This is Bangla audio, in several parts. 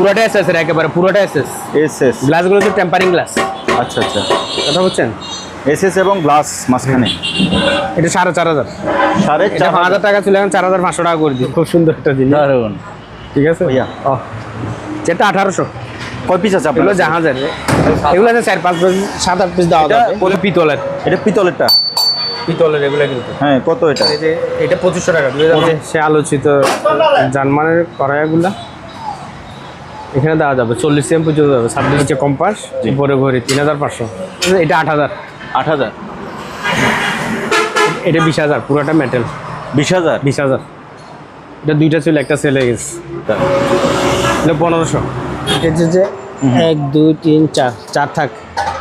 পুরোটা এসএস এর একেবারে পুরোটা এসএস এস এস গ্লাসগুলো তো টেম্পারিং গ্লাস আচ্ছা আচ্ছা। কথা বলছেন এস এস এবং গ্লাস মাঝখানে। এটা সাড়ে চার হাজার। সাড়ে এটা চার পাঁচ হাজার টাকা ছিল এখন চার হাজার পাঁচশো টাকা করে দিই খুব সুন্দর একটা জিনিস। দারুণ ঠিক আছে? ভাইয়া। ও। যেটা আঠারোশো। কয় পিস আছে আপনার এগুলো জাহাজের। এগুলো আছে চার পাঁচ পিস সাত আট পিস দেওয়া এটা যাবে। পিতলের। এটা পিতলেরটা। পিতলের এগুলো কিন্তু। হ্যাঁ কত এটা? এই যে এটা পঁচিশশো টাকা। সে আলোচিত জার্মানের করাইগুলা এখানে দেওয়া যাবে চল্লিশ এম পর্যন্ত যাবে ছাব্বিশ ইঞ্চে কম্পাস উপরে ঘড়ি তিন হাজার পাঁচশো। এটা আট হাজার। আট হাজার? এটা বিশ হাজার পুরোটা মেটেল বিশ হাজার? বিশ হাজার। এটা দুইটা ছিল একটা সেলে গেছে। এটা পনেরোশো। এটা যে এক দুই তিন চার চার থাক।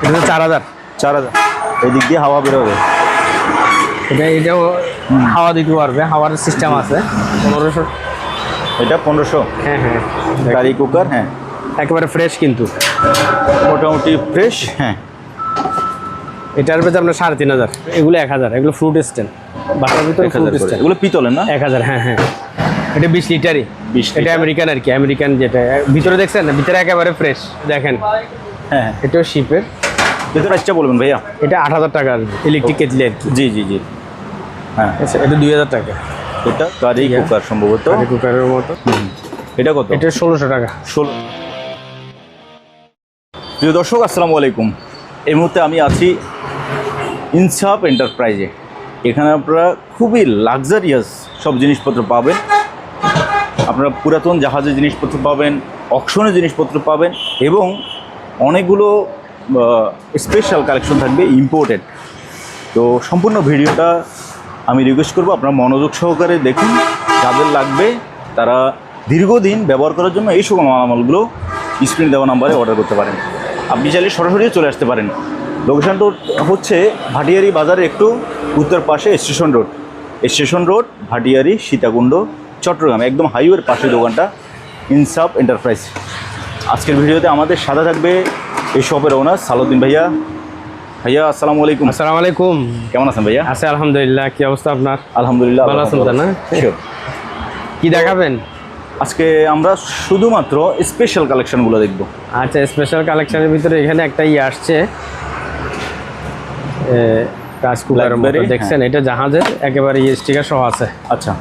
এটা হচ্ছে চার হাজার। চার হাজার। এই দিক দিয়ে হাওয়া বেরোবে। এটা এটাও হাওয়া দিতে পারবে হাওয়ার সিস্টেম আছে। পনেরোশো। এটা পনেরোশো। হ্যাঁ হ্যাঁ। কারি কুকার হ্যাঁ। একেবারে ফ্রেশ কিন্তু। মোটামুটি ফ্রেশ হ্যাঁ। এটার পেতে আপনার সাড়ে তিন হাজার। এগুলো এক হাজার এগুলো ফ্রুট স্ট্যান্ড বাটার ভিতরে ফ্রুট স্ট্যান্ড এগুলো পিতলের না? এক হাজার হ্যাঁ হ্যাঁ। এটা বিশ লিটারই। 20 এটা আমেরিকান আর কি আমেরিকান যেটা। ভিতরে দেখছেন না? ভিতরে একেবারে ফ্রেশ দেখেন। হ্যাঁ হ্যাঁ। এটাও শিপের কিন্তু প্রাইসটা বলবেন ভাইয়া। এটা আট হাজার টাকা ইলেকট্রিক কেটলি আর কি। জি জি জি। হ্যাঁ। আচ্ছা এটা দুই হাজার টাকা। এটা কারি কুকার সম্ভবত। কারি কুকারের মতো। এটা কত? এটা ষোলোশো টাকা। ষোলো প্রিয় দর্শক আসসালামু আলাইকুম। এই মুহূর্তে আমি আছি ইনসাফ এন্টারপ্রাইজে। এখানে আপনারা খুবই লাক্সারিয়াস সব জিনিসপত্র পাবেন। আপনারা পুরাতন জাহাজের জিনিসপত্র পাবেন অকশনের জিনিসপত্র পাবেন এবং অনেকগুলো স্পেশাল কালেকশন থাকবে ইম্পোর্টেড তো সম্পূর্ণ ভিডিওটা আমি রিকোয়েস্ট করব আপনারা মনোযোগ সহকারে দেখুন, যাদের লাগবে তারা দীর্ঘদিন ব্যবহার করার জন্য এই সকল মালামালগুলো স্ক্রিনে দেওয়া নাম্বারে অর্ডার করতে পারেন। আপনি চাইলে সরাসরি চলে আসতে পারেন। লোকেশনটা হচ্ছে ভাটিয়ারি বাজারের একটু উত্তর পাশে station road station road Bhatiari, Sitakunda, Chittagong, একদম হাইওয়ের পাশে দোকানটা, ইনসাফ এন্টারপ্রাইজ আজকের ভিডিওতে আমাদের সাথা থাকবে এই শপের ওনার সালুদ্দিন ভাইয়া। ভাইয়া আসসালামু আলাইকুম। আসসালামু আলাইকুম। কেমন আছেন ভাইয়া? আছে আলহামদুলিল্লাহ। কি অবস্থা আপনার? আলহামদুলিল্লাহ ভালো আছেন না? কি দেখাবেন? আজকে আমরা শুধুমাত্র স্পেশাল কালেকশনগুলো দেখব। আচ্ছা স্পেশাল কালেকশনের ভিতরে এখানে একটা ইয়ে আসছে। কাজ মতো দেখছেন? এটা জাহাজের একেবারে ইয়ে স্টিকার সহ আছে। আচ্ছা।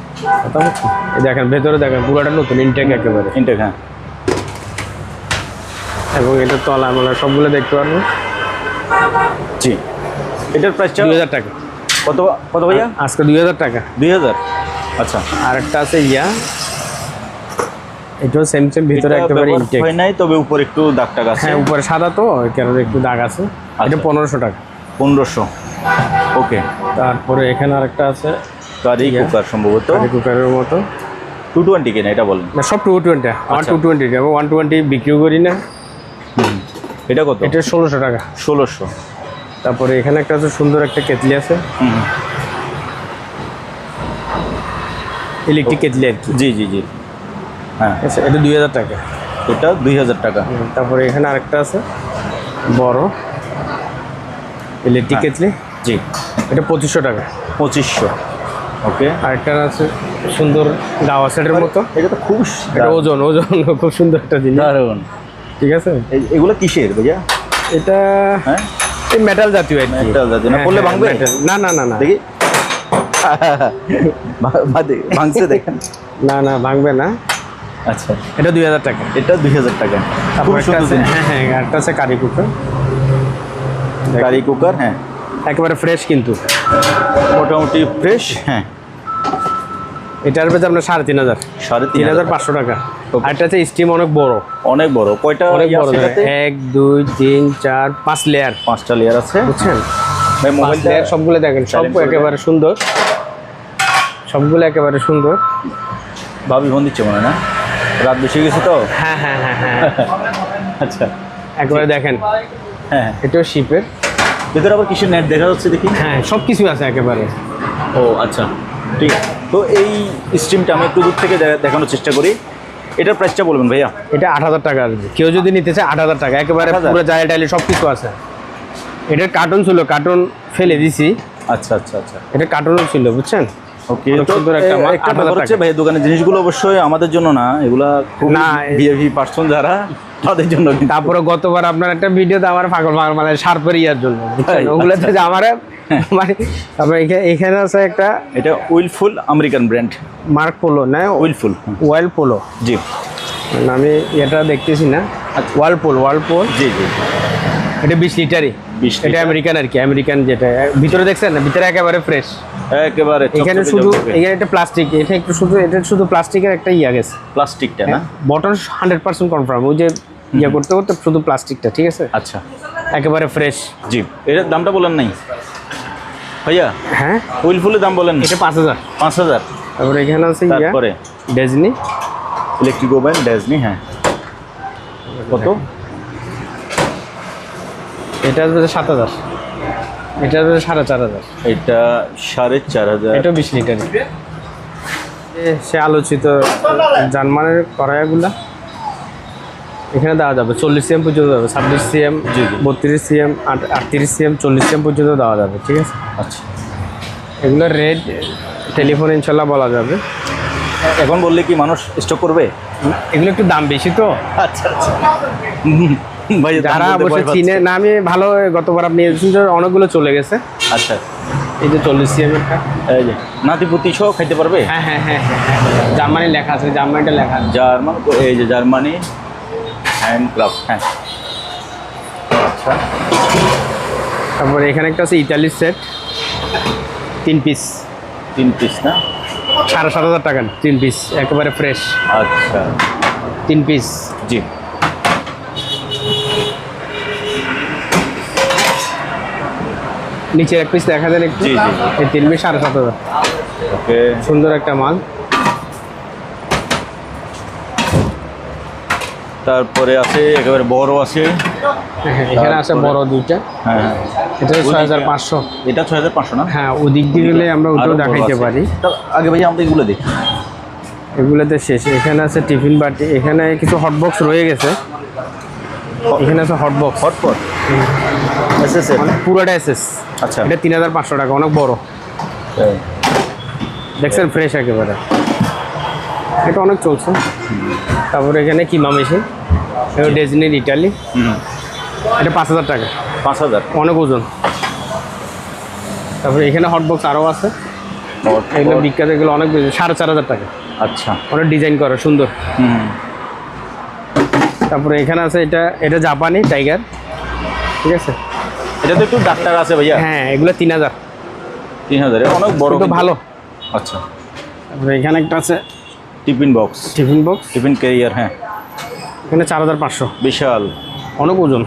দেখেন ভেতরে দেখেন পুরোটা নতুন ইনটেক একেবারে। ইনটেক হ্যাঁ। এবং এটা তলা মানে সবগুলো দেখতে পারব জি। এটার প্রাইসটা দুই হাজার টাকা। কত কত ভাইয়া? আজকে দুই হাজার টাকা। দুই হাজার। আচ্ছা। আর একটা আছে ইয়া। এটাও সেম সেম ভিতরে একেবারে ইনটেক হয় নাই তবে উপরে একটু দাগ টাগ আছে। হ্যাঁ উপরে সাদা তো কারণে একটু দাগ আছে। এটা আচ্ছা। পনেরোশো টাকা। পনেরোশো। ওকে। তারপরে এখানে আরেকটা আছে। কারি কুকার সম্ভবত। কারি কুকারের মতো। টু টোয়েন্টি কিনা এটা বলেন। না সব টু টোয়েন্টি আমার। টু। টোয়েন্টি ওয়ান টোয়েন্টি বিক্রিও করি না। এটা কত? এটা ষোলোশো টাকা। ষোলোশো। তারপরে এখানে একটা আছে সুন্দর একটা কেতলি আছে। ইলেকট্রিক কেতলি আর কি। জি জি জি। হ্যাঁ। আচ্ছা এটা দুই হাজার টাকা। এটা দুই হাজার টাকা। তারপরে এখানে আরেকটা আছে বড় ইলেকট্রিক হ্যাঁ। কেতলি জি। এটা পঁচিশশো টাকা। পঁচিশশো। ওকে। আরেকটা আছে সুন্দর গাওয়া সেটের মতো। এটা তো খুব ওজন ওজন খুব সুন্দর একটা জিনিস। দারুণ। ঠিক আছে? এই- এগুলো কিসের ভাইয়া? এটা হ্যাঁ? এই মেটাল জাতীয় Metal জাতীয়, না? হ্যাঁ, পড়লে হ্যাঁ, ভাঙবে? metal। না না না না। দেখি। ভাঙছে দেখেন। না না ভাঙবে না। আচ্ছা। এটা দুই হাজার টাকা। এটা দুই হাজার টাকা। হ্যাঁ হ্যাঁ একটা আছে কারি কুকার কারি কুকার হ্যাঁ। একেবারে ফ্রেশ কিন্তু। মোটামুটি ফ্রেশ হ্যাঁ। এটার পেতে আপনার সাড়ে তিন হাজার। সাড়ে তিন হাজার পাঁচশো টাকা. আর একটা আছে স্টিম অনেক বড়। অনেক বড়। কয়টা অনেক বড়? এক দুই তিন চার পাঁচ লেয়ার পাঁচটা লেয়ার আছে। বুঝছেন? ভাই লেয়ার সবগুলো দেখেন সব একেবারে সুন্দর। সবগুলো একেবারে সুন্দর। ভাবি ফোন দিচ্ছে মনে না? রাত বেশি গেছে তো? হ্যাঁ হ্যাঁ হ্যাঁ হ্যাঁ। আচ্ছা। একেবারে দেখেন। হ্যাঁ হ্যাঁ। এটাও শিপের ভেতরে আবার কিসের নেট দেখা যাচ্ছে দেখি? হ্যাঁ সব কিছু আছে একেবারে। ও আচ্ছা। ঠিক আছে। তো এই স্ট্রিমটা আমি একটু দূর থেকে দেখানোর চেষ্টা করি। এটার প্রাইসটা বলবেন ভাইয়া? এটা আট হাজার টাকা আসবে কেউ যদি নিতে চায় আট হাজার টাকা। একেবারে 8,000 পুরো জায়গা টাইলে সব কিছু আছে। এটার কার্টুন ছিল কার্টুন ফেলে দিছি। আচ্ছা আচ্ছা আচ্ছা। এটা কার্টুনও ছিল বুঝছেন? ওকে একটা এ- মাল, একটা 8,000 হচ্ছে ভাই দোকানের জিনিসগুলো অবশ্যই আমাদের জন্য না। এগুলা না, ভিআইপি পার্সন যারা তাদের জন্য তারপরে গতবার আপনার একটা ভিডিওতে আমার পাগল মানে সার্পের ইয়ার জন্য? ওগুলোতে আমার মানে তারপরে এখা- এখানে আছে একটা এটা wilful American brand. Mark polo না? উইলফুল ওয়াইল পোলো। জি। মানে আমি এটা দেখতেছি না। ওয়াল পোল ওয়াল পোল? জি জি। এটা বিশ লিটারই। 20 এটা আমেরিকান আর কি আমেরিকান যেটা। ভিতরে দেখছেন না? ভিতরে একেবারে ফ্রেশ একেবারে এখানে শুধু এখানে একটা প্লাস্টিক এটা একটু শুধু এটা শুধু প্লাস্টিকের একটা ইয়া গেছে প্লাস্টিকটা না? বটন হান্ড্রেড পার্সেন্ট কনফার্ম ওই যে ইয়া করতে করতে শুধু প্লাস্টিকটা ঠিক আছে? আচ্ছা। একেবারে ফ্রেশ জি। এটার দামটা বলেন নাই? ভাইয়া হ্যাঁ? উইলফুলের দাম বলেন এটা পাঁচ হাজার। পাঁচ হাজার। তারপরে এখানে আছে তারপরে? ডেজনি। ইলেকট্রিক ওভেন ডেজনি হ্যাঁ। কত? এটা আসবে সাত হাজার। এটা আসবে সাড়ে চার হাজার। এটা সাড়ে চার হাজার। এটা বিশ লিটার। সে আলোচিত জার্মানের কড়াইগুলা। এখানে দেওয়া যাবে চল্লিশ সিএম পর্যন্ত যাবে ছাব্বিশ সিএম। বত্রিশ সিএম আটত্রিশ সিএম চল্লিশ সিএম পর্যন্ত দেওয়া যাবে ঠিক আছে? আচ্ছা। এগুলোর রেট টেলিফোন ইনশাল্লাহ বলা যাবে। এখন বললে কি মানুষ স্টক করবে? এগুলো একটু দাম বেশি তো। আচ্ছা আচ্ছা। যারা অবশ্যই চিনে না আমি ভালো গতবার আপনি অনেকগুলো চলে গেছে। আচ্ছা। এই যে চল্লিশ সিএম এরটা। এই যে নাতিপুতি সহ খাইতে পারবে? হ্যাঁ হ্যাঁ হ্যাঁ হ্যাঁ জার্মানি লেখা আছে জার্মানিটা লেখা জার্মান এই যে জার্মানি। হ্যান্ডক্রাফট হ্যাঁ। আচ্ছা। তারপরে এখানে একটা আছে ইতালির সেট তিন পিস তিন পিস না? সাড়ে সাত হাজার টাকা। তিন পিস একেবারে ফ্রেশ আচ্ছা। তিন পিস জি। নিচে এক পিস দেখা যায় একটু। এই তিন পিস সাড়ে সাত হাজার। ওকে সুন্দর একটা মাল। তারপরে আছে একেবারে বড় আছে। হ্যাঁ, এখানে আছে বড় দুইটা। হ্যাঁ হ্যাঁ। এটা ছয় হাজার পাঁচশো। এটা ছয় হাজার পাঁচশো না? হ্যাঁ ওদিক দিয়ে গেলে আমরা ওটাও দেখাইতে পারি। আগে ভাই আমরা এগুলো দেখি। এগুলোতে শেষ। এখানে আছে টিফিন বাটি। এখানে কিছু হটবক্স রয়ে গেছে। এখানে আছে hot box hot pot S পুরোটা এসএস আচ্ছা। এটা তিন হাজার পাঁচশো টাকা অনেক বড়। দেখছেন ফ্রেশ একেবারে। এটা অনেক চলছে। তারপরে এখানে কিমা মেশিন। ডেজনির ইটালি হুম এটা পাঁচ হাজার টাকা। পাঁচ হাজার? অনেক ওজন। তারপরে এখানে হটবক্স আরও আছে। এগুলো বিখ্যাত এগুলো অনেক সাড়ে চার হাজার টাকা। আচ্ছা। অনেক ডিজাইন করা সুন্দর। হুম। তারপরে এখানে আছে এটা এটা জাপানি টাইগার। ঠিক আছে? এটা তো একটু ডাক্তার আছে ভাইয়া। হ্যাঁ এগুলো তিন হাজার। তিন হাজারে? অনেক বড় কিন্তু। ভালো। আচ্ছা। তারপরে এখানে একটা আছে tiffin box tiffin box tiffin carrier হ্যাঁ। এখানে চার হাজার পাঁচশো। বিশাল। অনেক ওজন।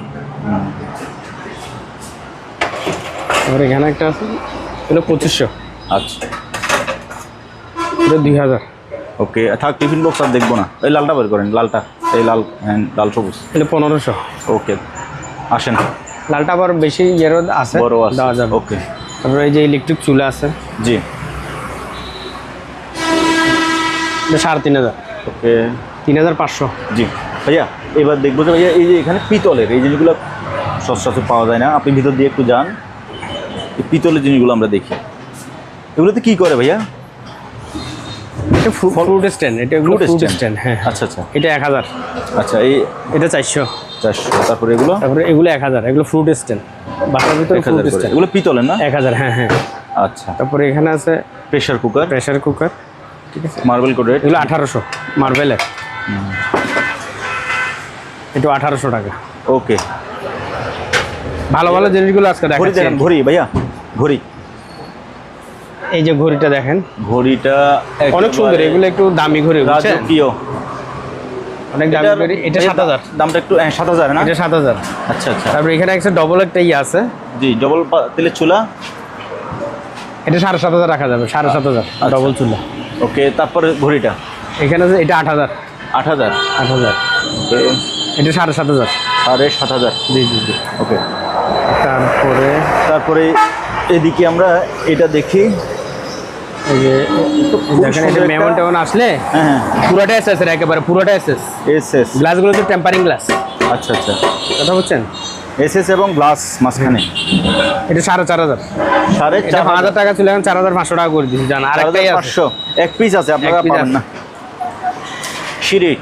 তারপরে এখানে একটা আছে এগুলো পঁচিশশো। আচ্ছা। এটা দুই হাজার। ওকে থাক টিফিন বক্স আর দেখব না। এই লালটা বের করেন লালটা। এই লাল হ্যাঁ লাল সবুজ। এটা পনেরোশো। ওকে আসেন। লালটা আবার বেশি ইয়েরও আছে বড় আছে। দেওয়া যাবে। ওকে। তারপরে এই যে ইলেকট্রিক চুলা আছে। জি। সাড়ে তিন হাজার। ওকে। তিন হাজার পাঁচশো। জি। ভাইয়া এবার দেখব যে ভাইয়া এই যে এখানে পিতলের এই জিনিসগুলো সচরাচর পাওয়া যায় না। আপনি ভিতর দিয়ে একটু যান এই পিতলের জিনিসগুলো আমরা দেখি। এগুলোতে কি করে ভাইয়া? এটা ফ্রুট স্ট্যান্ড এটা ফ্রুট স্ট্যান্ড। হ্যাঁ আচ্ছা আচ্ছা। এটা এক হাজার। আচ্ছা এই এটা চারশো। চারশো। তারপরে এগুলো? তারপরে এগুলো এক হাজার এগুলো ফ্রুট স্ট্যান্ড। বাসার ভিতরে ফ্রুট স্ট্যান্ড। এগুলো পিতলের না? এক হাজার হ্যাঁ হ্যাঁ। আচ্ছা। তারপরে এখানে আছে প্রেশার কুকার? Pressure cooker. ঠিক আছে। মার্বেল এগুলো আঠারোশো মার্বেলের। এটা আঠারোশো টাকা। ওকে। ভালো ভালো জিনিসগুলো আজকে ঘড়ি দেখেন ঘড়ি ভাইয়া ঘড়ি। এই যে ঘড়িটা দেখেন। ঘড়িটা অনেক সুন্দর এগুলো একটু দামি ঘড়ি প্রিয় অনেক দামি ঘড়ি এটা 7000 দামটা একটু হ্যাঁ, 7000 না? এটা 7000 আচ্ছা আচ্ছা। তারপর এখানে একটা ডবল একটা ই আছে। জি ডবল তেলে চুলা? এটা 7500 রাখা যাবে 7500 ডবল আচ্ছা। চুলা। ওকে তারপর ঘড়িটা? এখানে এটা 8000 8000 8000 এটা সাড়ে সাত হাজার। সাড়ে সাত হাজার? জি জি জি। ওকে। তারপরে তারপরে এদিকে আমরা এটা দেখি। এই যে দেখেন এটা মেমন টেমন আসলে হ্যাঁ হ্যাঁ। পুরোটা এসেস একেবারে পুরোটা এসেস এস এস। গ্লাসগুলো তো টেম্পারিং গ্লাস আচ্ছা আচ্ছা। কথা বলছেন এসএস এবং গ্লাস মাঝখানে। এটা সাড়ে চার হাজার। সাড়ে চার হাজার টাকা ছিল এখন চার হাজার পাঁচশো টাকা করে দিচ্ছি জান। আছে। পাঁচশো। এক পিস আছে আপনারা পাবেন না। সিঁড়ি।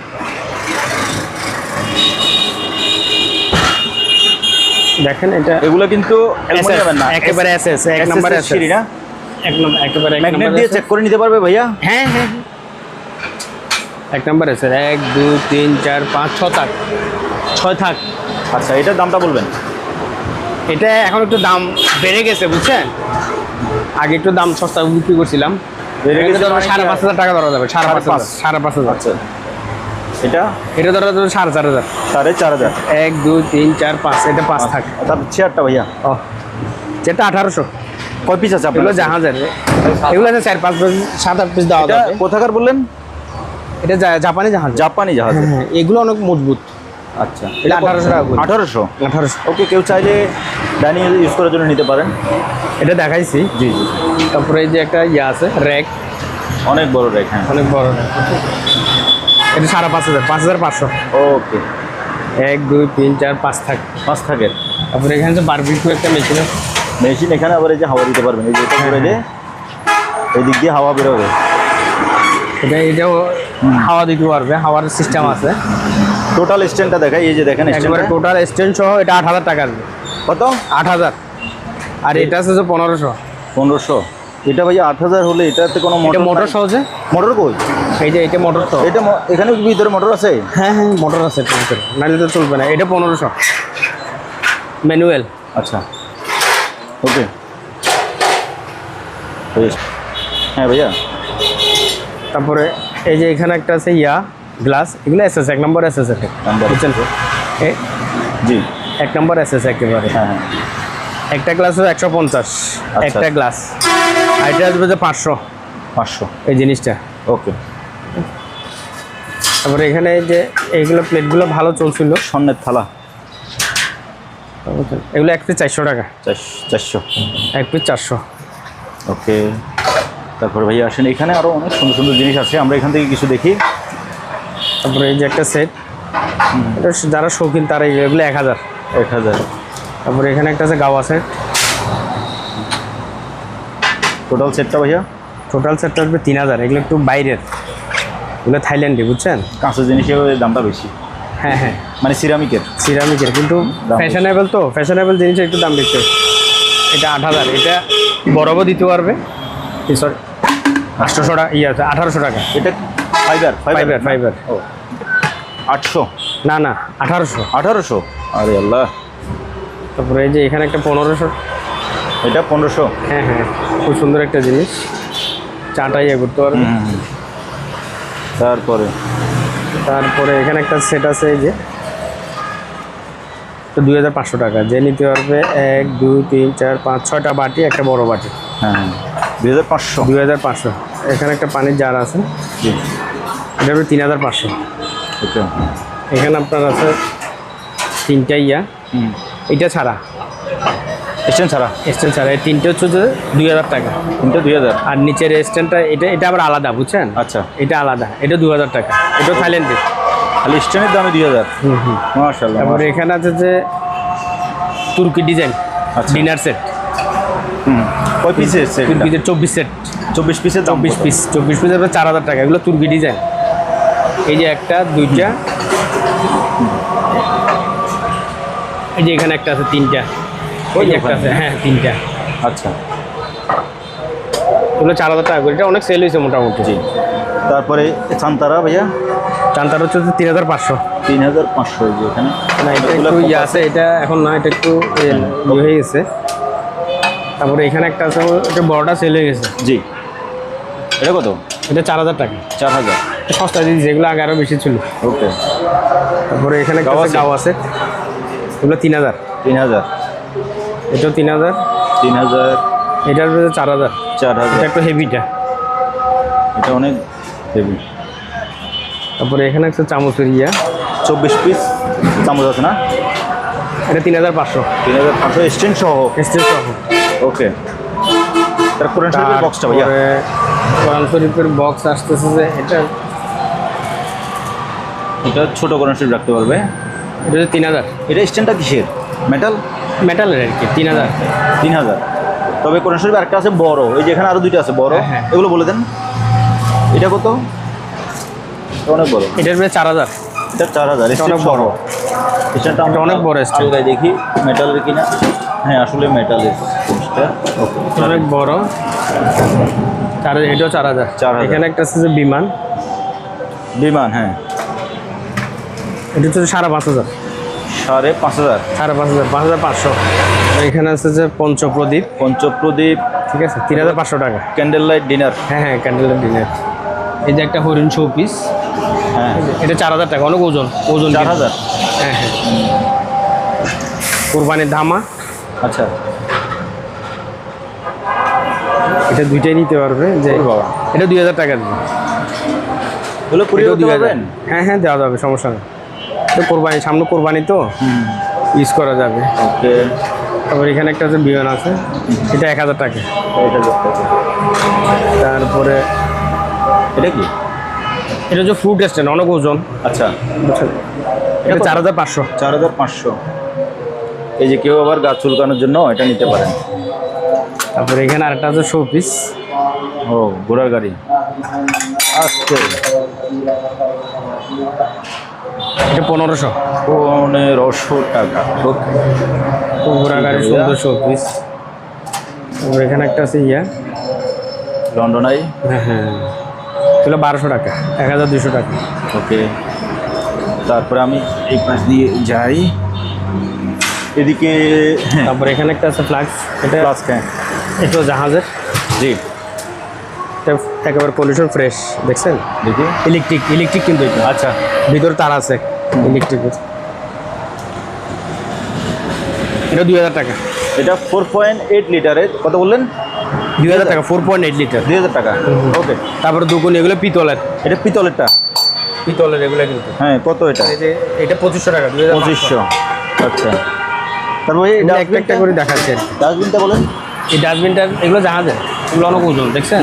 দেখেন এটা এগুলো কিন্তু অ্যালুমিনিয়ামের না একেবারে এসএস এক নম্বর এর সিঁড়ি না এক নম্বর একেবারে এক ম্যাগনেট দিয়ে চেক করে নিতে পারবে ভাইয়া? হ্যাঁ হ্যাঁ হ্যাঁ। এক নম্বর আছে এক দুই তিন চার পাঁচ ছ থাক। ছয় থাক। আচ্ছা এটার দামটা বলবেন? এটা এখন একটু দাম বেড়ে গেছে বুঝছেন? আগে একটু দাম সস্তা বিক্রি করছিলাম। মানে সাড়ে? পাঁচ হাজার টাকা ধরা যাবে সাড়ে পাঁচ। সাড়ে পাঁচ হাজার। আচ্ছা। এটা? এটা ধরা যাবে সাড়ে চার হাজার। সাড়ে চার হাজার। এক দুই তিন চার পাঁচ এটা পাঁচ থাক। তারপর চেয়ারটা ভাইয়া? ও। যেটা আঠারোশো। কয় পিস আছে আপনার জাহাজের। এগুলো আছে চার পাঁচ সাত আট পিস দেওয়া যাবে। কোথাকার বললেন? এটা জাপানি জাহাজ। জাপানি জাহাজ। হ্যাঁ, হ্যাঁ, এগুলো অনেক মজবুত। আচ্ছা। এটা 1800 টাকা আঠারোশো? আঠারোশো। ওকে কেউ চাইলে ডাইনিং ইউজ করার জন্য নিতে পারেন। এটা দেখাইছি। জি জি। তারপরে এই যে একটা ইয়ে আছে র্যাক অনেক বড় রেখ হ্যাঁ। অনেক বড় rack। এটা সাড়ে পাঁচ হাজার পাঁচ হাজার পাঁচশো। ওকে। এক দুই তিন চার পাঁচ থাক। পাঁচ থাকের তারপরে এখানে যে বারবিকিউ একটা মেশিন মেশিন এখানে আবার এই যে হাওয়া দিতে পারবেন। এই যে এটা হ্যাঁ, করে দিয়ে এই দিক দিয়ে হাওয়া বেরোবে। এটা এটাও হাওয়া দিতে পারবে। হাওয়ার সিস্টেম আছে। টোটাল স্ট্যান্ডটা দেখাই। এই যে দেখেন একবারে টোটাল স্ট্যান্ড সহ এটা আট হাজার টাকা আসবে। কত? আট হাজার। আর এটা আছে যে পনেরোশো। পনেরোশো। এটা ভাইয়া আট হাজার হলে এটাতে কোনো মোটর মোটর সহজে? মোটর কই? এই যে এটা মোটর তো। এটা এখানে কি ভিতরে মোটর আছে? হ্যাঁ হ্যাঁ মোটর আছে ভিতরে। নাহলে তো চলবে না। এটা পনেরোশো। ম্যানুয়াল আচ্ছা। ওকে হ্যাঁ ভাইয়া। তারপরে এই যে এখানে একটা আছে ইয়া গ্লাস এগুলো এস এস এক নম্বর এস এস Number বুঝছেন? এই জি। এক নম্বর এস এস একেবারে। হ্যাঁ হ্যাঁ। একটা গ্লাস একশো পঞ্চাশ। আচ্ছা। একটা গ্লাস এটা আসবে যে পাঁচশো। পাঁচশো। এই জিনিসটা। ওকে। তারপরে এখানে যে এইগুলো প্লেটগুলো ভালো চলছিল। স্বর্ণের থালা। এগুলো এক পিস চারশো টাকা। চারশো চারশো। এক পিস চারশো। ওকে। তারপর ভাইয়া আসেন। এখানে আরও অনেক সুন্দর সুন্দর জিনিস আছে। আমরা এখান থেকে কিছু দেখি। তারপরে এই যে একটা সেট। যারা শৌখিন তারা এগুলো এক হাজার। এক হাজার। তারপরে এখানে একটা আছে গাওয়া সেট। টোটাল সেটটা ভাইয়া? টোটাল সেটটা আসবে তিন হাজার এগুলো একটু বাইরের। এগুলো থাইল্যান্ডে বুঝছেন? কাঁচের জিনিসের দামটা বেশি। হ্যাঁ হ্যাঁ। মানে সিরামিকের সিরামিকের কিন্তু ফ্যাশনেবল তো ফ্যাশনেবল জিনিসের একটু দাম বেশি। এটা আট হাজার এটা বরফও দিতে পারবে। সরি আটশোশো টাকা ইয়ে আছে আঠারোশো টাকা। এটা ফাইবার ফাইবার ফাইবার ও। আটশো? না না আঠারোশো। আঠারোশো? আরে আল্লাহ। তারপরে এই যে এখানে একটা পনেরোশো এটা পনেরোশো। হ্যাঁ হ্যাঁ। খুব সুন্দর একটা জিনিস। চাটা ইয়ে করতে পারবে তারপরে? তারপরে এখানে একটা সেট আছে এই যে। দুই হাজার পাঁচশো টাকা। যে নিতে পারবে এক দুই তিন চার পাঁচ ছয়টা বাটি একটা বড় বাটি। হ্যাঁ হ্যাঁ। দুই হাজার পাঁচশো? দুই হাজার পাঁচশো। এখানে একটা পানির জার আছে। এটা হবে তিন হাজার পাঁচশো। এখানে আপনার আছে তিনটা ইয়া। এটা ছাড়া। স্ট্যান্ড ছাড়া? স্ট্যান্ড ছাড়া। এই তিনটে হচ্ছে যে দুই হাজার টাকা। তিনটা দুই হাজার? আর নিচের স্ট্যান্ডটা এটা এটা আবার আলাদা বুঝছেন? আচ্ছা। এটা আলাদা। এটা দু হাজার টাকা। এটা থাইল্যান্ডে খালি স্ট্যান্ডের দামে দুই হাজার। হুম হুম। মার্শাল্লাহ তারপরে এখানে আছে যে তুর্কি ডিজাইন। আচ্ছা। ডিনার সেট হুম। কয় পিস এসছে তুর্কিদের চব্বিশ সেট চব্বিশ পিসের চব্বিশ পিস চব্বিশ পিস আপনার চার হাজার টাকা। এগুলো তুর্কি ডিজাইন। এই যে একটা দুইটা। এই যে এখানে একটা আছে তিনটা। ওই একটা আছে হ্যাঁ তিনটা। আচ্ছা। এগুলো চার হাজার টাকা করে। এটা অনেক সেল হয়েছে মোটামুটি। জি। তারপরে চান্তারা ভাইয়া? চান্তার হচ্ছে তিন হাজার পাঁচশো। তিন হাজার পাঁচশো এই এখানে। না এটা এগুলো একটু ইয়ে আছে এটা এখন না এটা একটু ইয়ে ইয়ে হয়ে গেছে। তারপরে এখানে একটা আছে এটা বড়টা সেল হয়ে গেছে। জি। এটা কত? এটা চার হাজার টাকা। চার হাজার। সস্তা দিয়েছে যেগুলো আগে আরও বেশি ছিল। ওকে। তারপরে এখানে গাও আছে। এগুলো তিন হাজার। তিন হাজার। এটাও তিন হাজার? তিন হাজার। এটার চার হাজার। চার এটা হাজার একটু হেভিটা এটা অনেক হেভি তারপরে এখানে একটা চামচের ইয়া। চব্বিশ পিস চামচ আছে না? এটা তিন হাজার পাঁচশো। তিন হাজার পাঁচশো স্ট্যান্ড সহ। স্টেজ সহ। ওকে তার কোরআন শরীফের বক্সটা ভাইয়া। কোরআন শরীফের বক্স আসতেছে যে এটা। এটা ছোট কোরআন শরীফ রাখতে পারবে। এটা তিন হাজার। এটা স্ট্যান্ডটা কিসের? মেটাল মেটালের আর কি তিন হাজার। তিন হাজার। তবে কোরআন শরীফ আরেকটা আছে বড় এই যে এখানে আরও দুইটা আছে বড়। হ্যাঁ, হ্যাঁ। এগুলো বলে দেন। এটা কত? অনেক বড়। এটার প্রায় চার হাজার। এটা চার হাজার এটা অনেক বড়। এটা অনেক বড়। আলগায় দেখি মেটালের কিনা। হ্যাঁ আসলে মেটালের ওকে অনেক বড়। চার হাজার এটাও চার হাজার। 4,000 এখানে একটা আছে যে বিমান। বিমান হ্যাঁ। এটা হচ্ছে সাড়ে পাঁচ হাজার। সাড়ে পাঁচ হাজার। সাড়ে পাঁচ হাজার পাঁচ হাজার পাঁচশো। এখানে আছে যে পঞ্চপ্রদীপ। পঞ্চপ্রদীপ ঠিক আছে তিন হাজার পাঁচশো টাকা। ক্যান্ডেল লাইট ডিনার হ্যাঁ হ্যাঁ ক্যান্ডেলের ডিনার এই যে একটা হরিণ শো পিস হ্যাঁ। এটা চার হাজার টাকা অনেক ওজন ওজন চার হাজার? হ্যাঁ হ্যাঁ। কোরবানির ধামা। আচ্ছা। এটা দুইটাই নিতে পারবে যে বাবা। এটা দুই হাজার টাকা। দেবে এগুলো কুড়ি এটাও করতে 2000 পারবেন হ্যাঁ হ্যাঁ দেওয়া যাবে সমস্যা নেই। তো কোরবানি সামনে কোরবানি তো? ইউজ করা যাবে। ওকে। তারপর এখানে একটা আছে বিমান আছে এটা এক হাজার টাকা। তারপরে এটা কি? এটা হচ্ছে ফ্রুট স্ট্যান্ড অনেক ওজন। আচ্ছা। এটা চার হাজার পাঁচশো। চার হাজার পাঁচশো। এই যে কেউ আবার গাছ চুলকানোর জন্য এটা নিতে পারেন। তারপরে এখানে আরেকটা আছে শো পিস ও ঘোড়ার গাড়ি। আজকে এটা পনেরোশো। পনেরোশো টাকা। ওকে ঘোড়া গাড়ি। সুন্দর শো এখানে একটা আছে ইয়া। লন্ডন আই হ্যাঁ হ্যাঁ। বারোশো টাকা এক হাজার দুশো টাকা। ওকে। তারপরে আমি এই পাশ দিয়ে যাই। এদিকে হ্যাঁ। তারপরে এখানে একটা আছে ফ্লাক্স এটা প্লাস হ্যাঁ। এটা জাহাজের। জি। একেবারে পলিউশন ফ্রেশ দেখছেন? দেখি। ইলেকট্রিক ইলেকট্রিক কিন্তু এটা। আচ্ছা। ভিতরে তার আছে ইলেকট্রিক এটা দুই হাজার টাকা। এটা ফোর পয়েন্ট এইট লিটারের কত বললেন? দুই হাজার টাকা ফোর পয়েন্ট এইট লিটার দুই হাজার টাকা। ওকে তারপরে দুগুণ এগুলো পিতলের। এটা পিতলেরটা? পিতলের এগুলো কিন্তু। হ্যাঁ কত এটা? এটা পঁচিশশো টাকা পঁচিশশো। আচ্ছা। তারপরে একটা একটা করে দেখাচ্ছে ডাস্টবিনটা বলেন। এই ডাস্টবিনটা এগুলো জাহাজের এগুলো অনেক ওজন দেখছেন?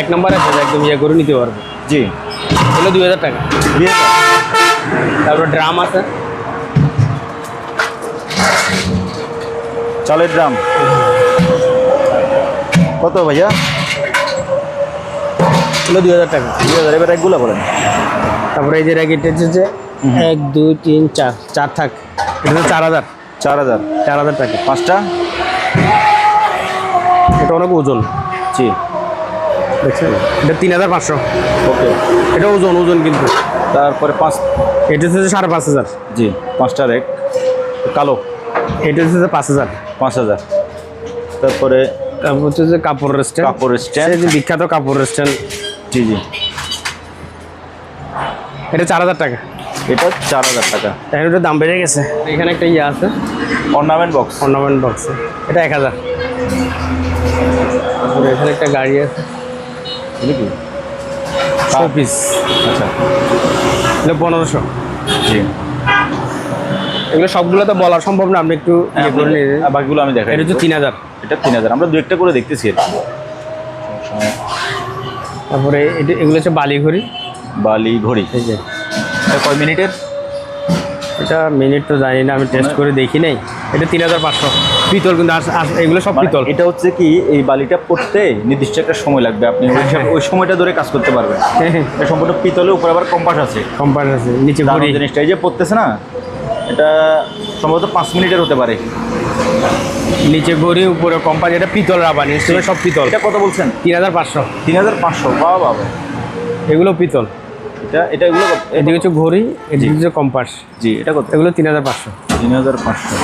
এক নম্বর আছে একদম ইয়ে করে নিতে পারবে। জি। এগুলো দুই হাজার টাকা। দুই হাজার। তারপরে ড্রাম আছে। চালের ড্রাম। কত ভাইয়া? এগুলো দুই হাজার টাকা। দুই হাজার এবার একগুলো বলেন। তারপরে এই যে র্যাকেট হচ্ছে এক দুই তিন চার চার থাক। এটা চার হাজার। চার হাজার। চার হাজার টাকা। পাঁচটা? এটা অনেক ওজন। জি। দেখছেন? এটা তিন হাজার পাঁচশো। ওকে। এটা ওজন ওজন কিন্তু। তারপরে পাঁচ এটা হচ্ছে সাড়ে পাঁচ হাজার। জি পাঁচটা রেক। কালো। এটা হচ্ছে পাঁচ হাজার। পাঁচ হাজার। তারপরে তারপর হচ্ছে যে কাপড় স্ট্যান্ড কাপড়ের স্ট্যান্ড যে বিখ্যাত কাপড় স্ট্যান্ড জি জি। এটা চার হাজার টাকা। এটা চার হাজার টাকা। এখন এটা দাম বেড়ে গেছে। এখানে একটা ইয়ে আছে। অর্নামেন্ট বক্স অর্নামেন্ট বক্স এটা এক হাজার। এখানে একটা গাড়ি আছে। কি শো পিস। আচ্ছা। এটা পনেরোশো। জি। এগুলো সবগুলো তো বলা সম্ভব না আপনি একটু ইয়ে নিয়ে আর বাকিগুলো আমি দেখাই এটা হচ্ছে তিন হাজার। এটা তিন হাজার। আমরা দু একটা করে দেখতেছি আর তারপরে এটা এগুলো হচ্ছে বালি ঘড়ি বালি ঘড়ি এই যে। এটা কয় মিনিটের? এটা মিনিট তো জানি না আমি টেস্ট করে দেখি নাই। এটা তিন হাজার পাঁচশো। পিতল কিন্তু এগুলো সব মানে পিতল। এটা হচ্ছে কি এই বালিটা পড়তে নির্দিষ্ট একটা সময় লাগবে। আপনি ওই সম- ওই সময়টা ধরে কাজ করতে পারবেন। এটা সম্পূর্ণ পিতলের উপর আবার কম্পাস আছে। কম্পাস আছে নিচে জিনিসটা। এই যে পড়তেছে না এটা সম্ভবত পাঁচ মিনিটের হতে পারে। নিচে ঘড়ি উপরে কোম্পানি এটা পিতল রাবানি এগুলো সব পিতল। এটা কত বলছেন? তিন হাজার পাঁচশো। তিন হাজার পাঁচশো। বা বাবা এগুলো পিতল। এটা এটা এগুলো এদিকে হচ্ছে ঘড়ি এদিকে হচ্ছে কম্পাস। জি এটা কত? এগুলো তিন হাজার পাঁচশো। তিন হাজার পাঁচশো।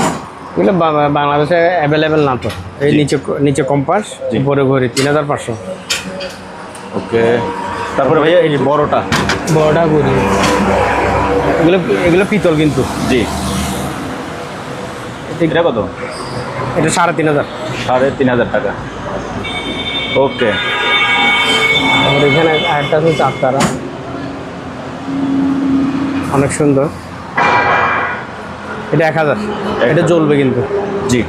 এগুলো বাংলাদেশে অ্যাভেলেবেল না তো। এই নিচে নিচে কম্পাস। উপরে ঘড়ি তিন হাজার পাঁচশো। ওকে। তারপরে ভাইয়া এই যে বড়টা। বড়টা ঘড়ি। এগুলো এগুলো পিতল কিন্তু। জি। এটা কত? এটা সাড়ে তিন হাজার। সাড়ে তিন হাজার টাকা। ওকে। এখানে আরেকটা আছে চারতারা। অনেক সুন্দর। এটা এক হাজার। এটা জ্বলবে কিন্তু। জি।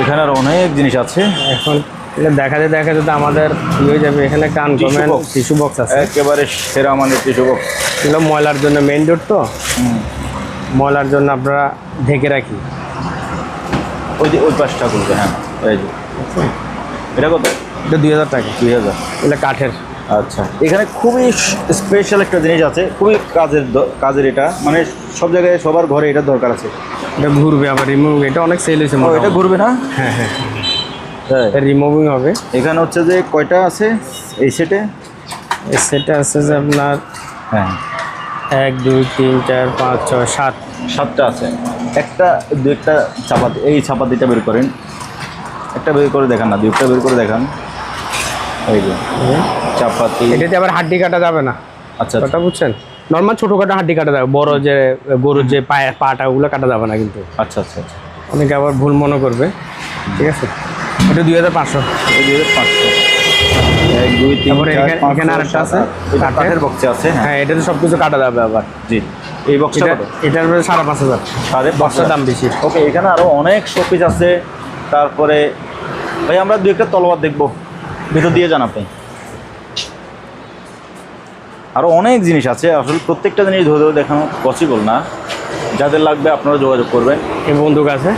এখানে আর অনেক জিনিস আছে। এখন এটা দেখাতে দেখাতে তো আমাদের ই হয়ে যাবে? এখানে একটা আনকমন box। টিস্যু বক্স আছে। একেবারে সেরা মানের টিস্যু বক্স। এগুলো ময়লার জন্য মেইন ডোর তো। ময়লার জন্য আপনারা ঢেকে রাখি। ওই যে ওই পাশটা খুলবে হ্যাঁ। এটা কত? এটা দুই হাজার টাকা। দুই হাজার। এটা কাঠের। আচ্ছা। এখানে খুবই স্পেশাল একটা জিনিস আছে খুবই কাজের কাজের এটা। মানে সব জায়গায় সবার ঘরে এটা দরকার আছে। এটা ঘুরবে আবার রিমুভ এটা অনেক সেল হয়েছে এটা ঘুরবে না? হ্যাঁ হ্যাঁ। রিমুভিং হবে। এখানে হচ্ছে যে কয়টা আছে এই সেটে এই সেটটা আছে যে আপনার হ্যাঁ। এক দুই তিন চার পাঁচ ছয় সাত। সাতটা আছে। একটা দু একটা চাপাতি এই চাপাতিটা বের করেন। একটা বের করে দেখান না দু একটা বের করে দেখান। এই যে চাপাতি। এটাতে আবার হাড্ডি কাটা যাবে না। আচ্ছা ওটা বুঝছেন? নর্মাল ছোটোখাটো হাড্ডি কাটা যাবে বড় যে গরুর যে পায়ে পাটা ওগুলো কাটা যাবে না কিন্তু। আচ্ছা আচ্ছা আচ্ছা। অনেকে আবার ভুল মনে করবে ঠিক আছে? এটা দুই হাজার পাঁচশো। দুই হাজার পাঁচশো। এক দুই তিন তারপরে এখানে- পাঁচ এখানে আরেকটা আছে। কাঠের। বক্সে আছে হ্যাঁ। হ্যাঁ এটাতে সব কিছু কাটা যাবে আবার। জি। এই বক্সটা এটার সাড়ে পাঁচ হাজার। সাড়ে দাম বেশি। ওকে এখানে আরও অনেক শোপিস আছে। তারপরে ভাই আমরা দু একটা তলোয়ার দেখব। ভিতর দিয়ে যান আপনি। আরও অনেক জিনিস আছে আসলে প্রত্যেকটা জিনিস ধরে ধরে দেখানো পসিবল না। যাদের লাগবে আপনারা যোগাযোগ করবেন। এই বন্দুক আছে।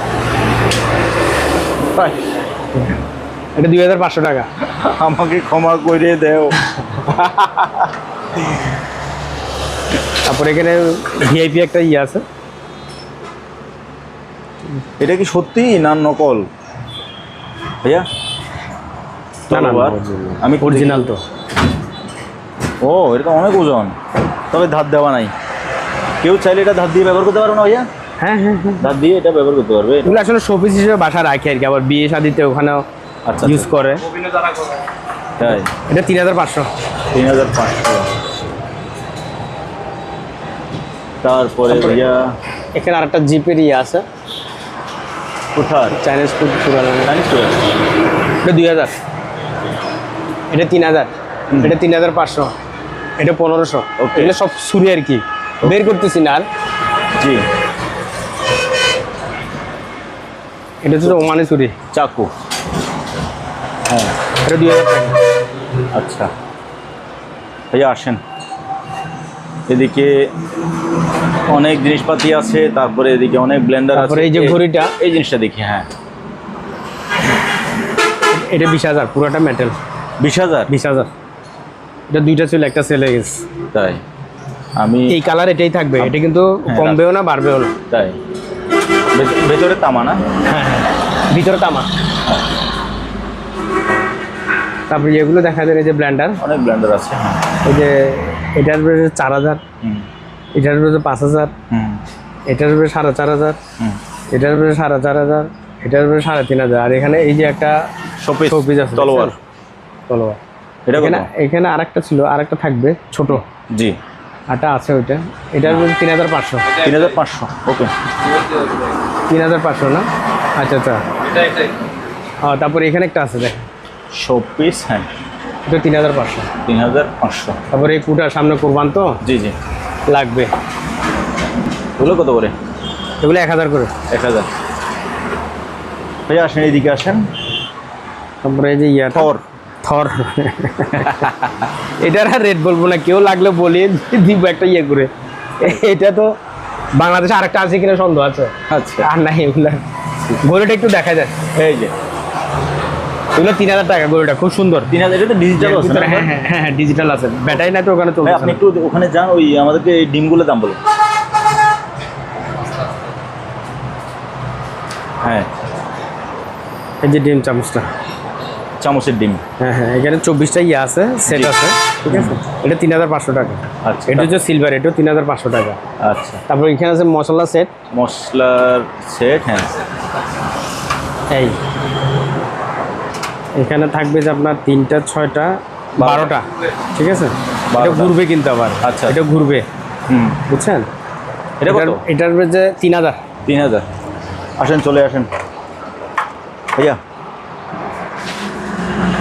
তাই এটা দুই হাজার পাঁচশো টাকা। আমাকে ক্ষমা করে দেও। তারপরে এখানে ভিআইপি একটা ইয়ে আছে। এটা কি সত্যি না নকল? ভাইয়া? না আমি অরিজিনাল তো। ও এটা তো অনেক ওজন। তবে ধার দেওয়া নাই। কেউ চাইলে এটা ধার দিয়ে ব্যবহার করতে পারবে না ভাইয়া? হ্যাঁ হ্যাঁ হ্যাঁ। ধার দিয়ে এটা ব্যবহার করতে পারবে। এগুলো আসলে শোপিস হিসেবে বাসা রাখে আর কি। আবার বিয়ে শাদিতে ওখানেও আচ্ছা ইউজ করে। তাই? এটা তিন হাজার পাঁচশো। তিন হাজার পাঁচশো। তারপরে ভাইয়া? এখানে আরেকটা জিপের ইয়ে আছে। কোথার? চাইনিজ ফুড পুরানো। জানিস তো এটা দুই হাজার। এটা তিন হাজার। এটা তিন হাজার পাঁচশো। এটা পনেরোশো. এগুলো সব ছুরি আর কি। বের করতেছি না আর। জি। এটা হচ্ছে ওমানি ছুরি। চাকু। হ্যাঁ এটা দুই হাজার টাকা। আচ্ছা। ভাইয়া আসেন। এদিকে অনেক জিনিসপাতি আছে তারপরে এদিকে অনেক ব্লেন্ডার আছে। এই যে ঘড়িটা। এই জিনিসটা দেখি হ্যাঁ। এটা বিশ হাজার পুরোটা মেটেল বিশ হাজার? বিশ হাজার। এটা দুইটা ছিল একটা সেলে গেছে তাই। আমি এই কালার এটাই থাকবে এটা কিন্তু হ্যাঁ, কমবেও না বাড়বেও না। তাই। ভেতরে তামা না? হ্যাঁ হ্যাঁ ভিতরে তামা। তারপরে দেখা যায় এই যে ব্ল্যান্ডার অনেক ব্লেন্ডার আছে। যে এটার চার হাজার। এটার পাঁচ হাজার। এটার সাড়ে চার হাজার। এটার সাড়ে চার হাজার। এটার সাড়ে তিন হাজার। আর এখানে এই যে একটা শোপিস আছে তলোয়ার? তলোয়ার এটা এখানে আরেকটা ছিল আরেকটা থাকবে ছোট। জি। আটা আছে ওইটা। এটার উপরে তিন হাজার পাঁচশো। তিন হাজার পাঁচশো ওকে। তিন হাজার পাঁচশো না? আচ্ছা আচ্ছা। হ্যাঁ তারপরে এখানে একটা আছে দেখ। শোপিস হ্যাঁ। এটা তিন হাজার পাঁচশো। তিন হাজার পাঁচশো। তারপরে এই কুটার সামনে কোরবান তো? জি জি। লাগবে। এগুলো কত করে? এগুলো এক হাজার করে। এক হাজার। ভাইয়া আসেন এইদিকে আসেন। তারপরে এই যে ইয়া থর থর। এটার আর রেট বলব না কেউ লাগলে বলি দিব একটা ইয়ে করে। এটা তো বাংলাদেশে আরেকটা আছে কিনা সন্দেহ আছে। আচ্ছা। আর নাই এগুলো। গরুটা একটু দেখা যায়। এই যে। এগুলো তিন হাজার টাকা গরুটা খুব সুন্দর। তিন হাজার এটা তো ডিজিটাল আছে হ্যাঁ হ্যাঁ হ্যাঁ ডিজিটাল আছে। ব্যাটারি না তো ওখানে চলছে আপনি একটু ওখানে যান ওই আমাদেরকে এই ডিমগুলো দাম বলুন। হ্যাঁ। এই যে ডিম চামচটা। চামচের ডিম। হ্যাঁ হ্যাঁ এখানে চব্বিশটা ইয়ে আছে সেট আছে ঠিক আছে? এটা তিন হাজার পাঁচশো টাকা। আচ্ছা। এটা হচ্ছে সিলভার এটাও তিন হাজার পাঁচশো টাকা। আচ্ছা। তারপর এখানে আছে মশলা সেট মশলার সেট হ্যাঁ। এই। এখানে থাকবে যে আপনার তিনটা ছয়টা বারোটা। ঠিক আছে? এটা ঘুরবে কিন্তু আবার। আচ্ছা। এটা ঘুরবে। হুম। বুঝছেন? এটা এটার যে তিন হাজার। তিন হাজার। আসেন চলে আসেন। ভাইয়া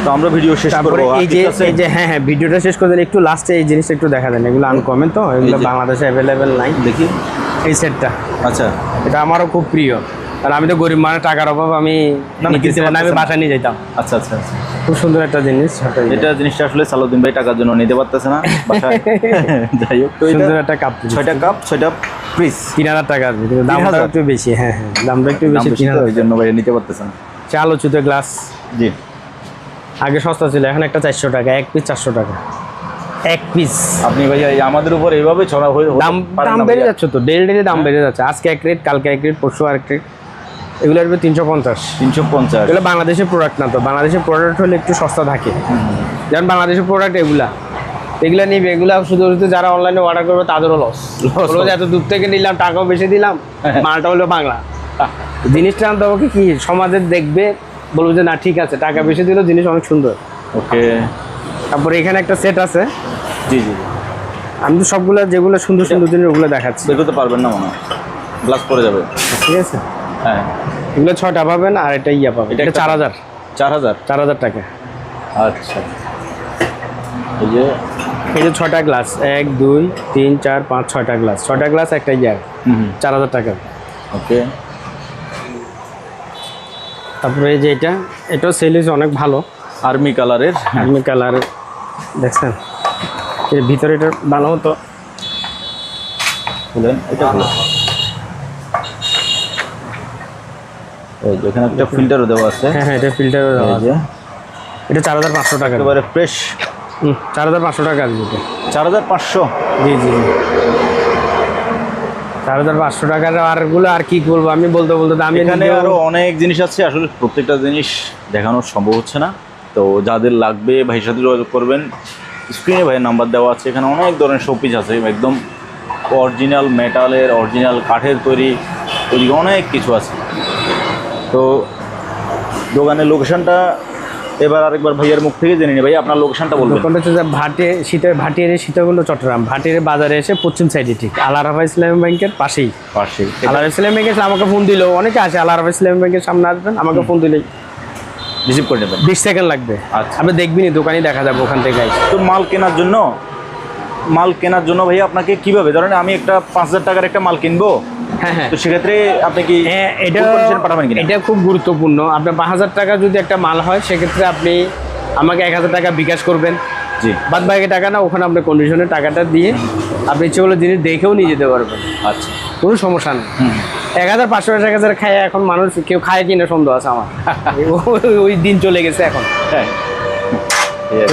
তো আমরা ভিডিও শেষ করব। এই যে এই যে হ্যাঁ হ্যাঁ ভিডিওটা শেষ করে দিলে একটু লাস্টে এই জিনিসটা একটু দেখা দেন এগুলো আনকমন তো এগুলো বাংলাদেশে অ্যাভেলেবেল নাই। দেখি। এই সেটটা আচ্ছা। এটা আমারও খুব প্রিয়। আর আমি তো গরিব মানে টাকার অভাব আমি না, নিতে না, আমি। বাসায় নিয়ে যেতাম আচ্ছা আচ্ছা আচ্ছা। খুব সুন্দর একটা জিনিস। এটা জিনিসটা আসলে সালাউদ্দিন ভাই টাকার জন্য নিতে পারতেছে না যাই হোক তো সুন্দর একটা কাপ ছয়টা কাপ ছয়টা পিস তিন হাজার টাকা দামটা একটু বেশি হ্যাঁ হ্যাঁ দামটা একটু বেশি তিন হাজার জন্য ভাই নিতে পারতেছে না। আলোচিত গ্লাস জি। আগে সস্তা ছিল এখন একটা চারশো টাকা এক পিস চারশো টাকা। এক পিস আপনি ভাইয়া আমাদের উপর এইভাবে ছড়া হয়ে দাম দাম বেড়ে যাচ্ছে তো ডেলি ডেলি দাম বেড়ে যাচ্ছে। আজকে এক রেট কালকে এক রেট পরশু আর এক রেট এগুলো আসবে তিনশো পঞ্চাশ। তিনশো পঞ্চাশ। এগুলো বাংলাদেশের প্রোডাক্ট না তো বাংলাদেশের প্রোডাক্ট হলে একটু সস্তা থাকে। যেমন বাংলাদেশের প্রোডাক্ট এগুলা। এগুলো নিবে এগুলো শুধু শুধু যারা অনলাইনে অর্ডার করবে তাদেরও লস যে এত দূর থেকে নিলাম টাকাও বেশি দিলাম মালটা হলো বাংলা। জিনিসটা আনতে হবে কি সমাজে দেখবে বলব যে না ঠিক আছে টাকা বেশি দিলেও জিনিস অনেক সুন্দর। ওকে। তারপরে এখানে একটা সেট আছে। জি জি আমি তো সবগুলো যেগুলো সুন্দর সুন্দর জিনিস ওগুলো দেখাচ্ছি। বের করতে পারবেন না মনে হয়। গ্লাস পরে যাবে। ঠিক আছে? হ্যাঁ। এগুলো ছটা পাবেন আর এটা ইয়া পাবেন। এটা চার হাজার। চার হাজার? চার হাজার টাকা। আচ্ছা। এই যে এই যে ছটা গ্লাস এক দুই তিন চার পাঁচ ছটা গ্লাস ছটা গ্লাস একটা ইয়ার চার হাজার টাকা। ওকে। তারপরে এই যে এটা এটাও সেল হয়েছে অনেক ভালো। আর্মি কালারের আর্মি কালার দেখছেন? এর ভিতরে এটা ভালো হতো এটা ভালো। এই যে এখানে একটা ফিল্টারও দেওয়া আছে। হ্যাঁ হ্যাঁ এটা ফিল্টার এই যে। এটা চার হাজার পাঁচশো টাকা। একেবারে ফ্রেশ চার হাজার পাঁচশো টাকা আসবে চার হাজার পাঁচশো। জি জি জি। চার হাজার পাঁচশো টাকার আরগুলো আর কি বলব আমি বলতে বলতে আমি এখানে আরও অনেক জিনিস আছে আসলে প্রত্যেকটা জিনিস দেখানো সম্ভব হচ্ছে না। তো যাদের লাগবে ভাইয়ের সাথে যোগাযোগ করবেন। স্ক্রিনে ভাইয়ের নাম্বার দেওয়া আছে এখানে অনেক ধরনের শোপিস আছে। একদম অরিজিনাল মেটালের অরিজিনাল কাঠের তৈরি ওইদিকে অনেক কিছু আছে। তো দোকানের লোকেশনটা এবার আরেকবার ভাইয়ার মুখ থেকে জেনে নি ভাই আপনার লোকেশনটা বলবেন। দোকানটা হচ্ছে ভাটে শীতে ভাটিয়ার সীতাকুণ্ড চট্টগ্রাম। ভাটিয়ার বাজারে এসে পশ্চিম সাইডে ঠিক। আলারাফা ইসলাম ব্যাংকের পাশেই। পাশেই। আলারাফা ইসলাম ব্যাংকের আমাকে ফোন দিল। অনেকে আছে আলারাফা ইসলাম ব্যাংকের সামনে আসবেন আমাকে ফোন দিলেই। রিসিভ করে নেবেন। বিশ সেকেন্ড লাগবে। আচ্ছা। আপনি দেখবিনি দোকানই দেখা যাবে ওখান থেকে। তো মাল কেনার জন্য মাল কেনার জন্য ভাইয়া আপনাকে কীভাবে? ধরেন আমি একটা পাঁচ হাজার টাকার একটা মাল কিনবো হ্যাঁ হ্যাঁ। তো সেক্ষেত্রে আপনি কি হ্যাঁ এটা পাঠাবেন এটা খুব গুরুত্বপূর্ণ। আপনার পাঁচ হাজার টাকা যদি একটা মাল হয় সেক্ষেত্রে আপনি আমাকে এক হাজার টাকা বিকাশ করবেন। জি। বাদ বাকি টাকা না ওখানে আপনি টাকাটা দিয়ে আপনি ইচ্ছে জিনিস দেখেও নিয়ে যেতে পারবেন। আচ্ছা। কোনো সমস্যা নেই। এক হাজার পাঁচশো এক হাজার খায় এখন মানুষ কেউ খায় কিনা সন্দেহ আছে আমার। ওই- ওই দিন চলে গেছে এখন। হ্যাঁ।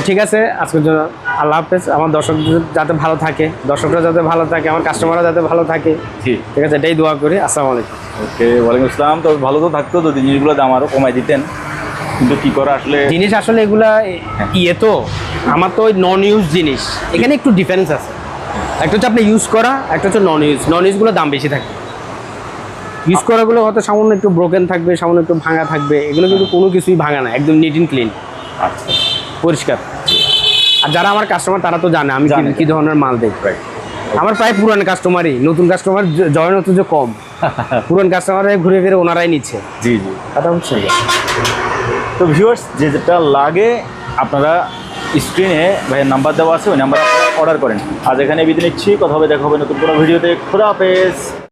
ঠিক আছে আজকের জন্য আল্লাহ হাফেজ আমার দর্শক যাতে ভালো থাকে দর্শকরা যাতে ভালো থাকে আমার কাস্টমাররা যাতে ভালো থাকে। জি। ঠিক আছে এটাই দোয়া করি আসসালামু আলাইকুম। ওকে ওয়ালাইকুম আসসালাম। তবে ভালো তো থাকতো যদি জিনিসগুলো দাম আরও কমাই দিতেন। কিন্তু কি করা আসলে? জিনিস আসলে এগুলা ইয়ে তো আমার তো ওই নন ইউজ জিনিস। এখানে একটু ডিফারেন্স আছে। একটা হচ্ছে আপনি ইউজ করা একটা হচ্ছে নন ইউজ নন ইউজগুলো দাম বেশি থাকে। ইউজ করাগুলো হয়তো সামান্য একটু ব্রোকেন থাকবে সামান্য একটু ভাঙা থাকবে। এগুলো কিন্তু কোনো কিছুই ভাঙা না একদম নিট অ্যান্ড ক্লিন আচ্ছা। পরিষ্কার। আর যারা আমার কাস্টমার তারা তো জানে আমি কি-। ধরনের মাল দেই। আমার প্রায় পুরান কাস্টমারই নতুন কাস্টমার জয়েন হতে যে কম। পুরান কাস্টমারে ঘুরে ফিরে ওনারাই নিচ্ছে। জি জি। কথা হচ্ছে তো ভিউয়ার্স যে যেটা লাগে আপনারা স্ক্রিনে ভাইয়ের নাম্বার দেওয়া আছে ওই নাম্বার অর্ডার করেন। আজ এখানে বিদায় নিচ্ছি। কথা হবে দেখা হবে নতুন কোনো ভিডিওতে খোদা হাফেজ।